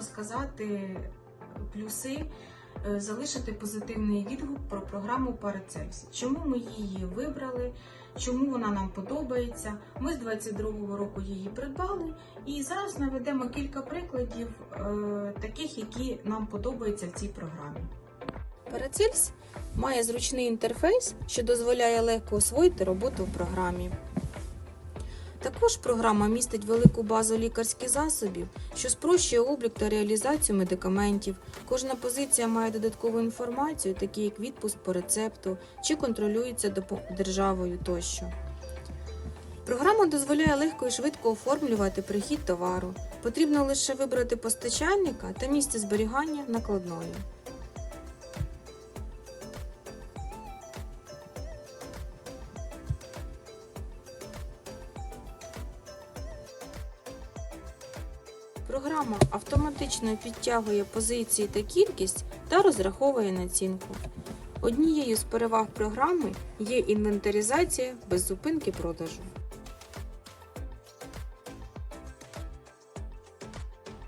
сказати плюси, е, залишити позитивний відгук про програму Парацельс. Чому ми її вибрали, чому вона нам подобається. Ми з 22-го року її придбали, і зараз наведемо кілька прикладів е, таких, які нам подобаються в цій програмі. Парацельс має зручний інтерфейс, що дозволяє легко освоїти роботу в програмі. Також програма містить велику базу лікарських засобів, що спрощує облік та реалізацію медикаментів. Кожна позиція має додаткову інформацію, такі як відпуск по рецепту чи контролюється державою тощо. Програма дозволяє легко і швидко оформлювати прихід товару. Потрібно лише вибрати постачальника та місце зберігання накладної. Програма автоматично підтягує позиції та кількість та розраховує націнку. Однією з переваг програми є інвентаризація без зупинки продажу.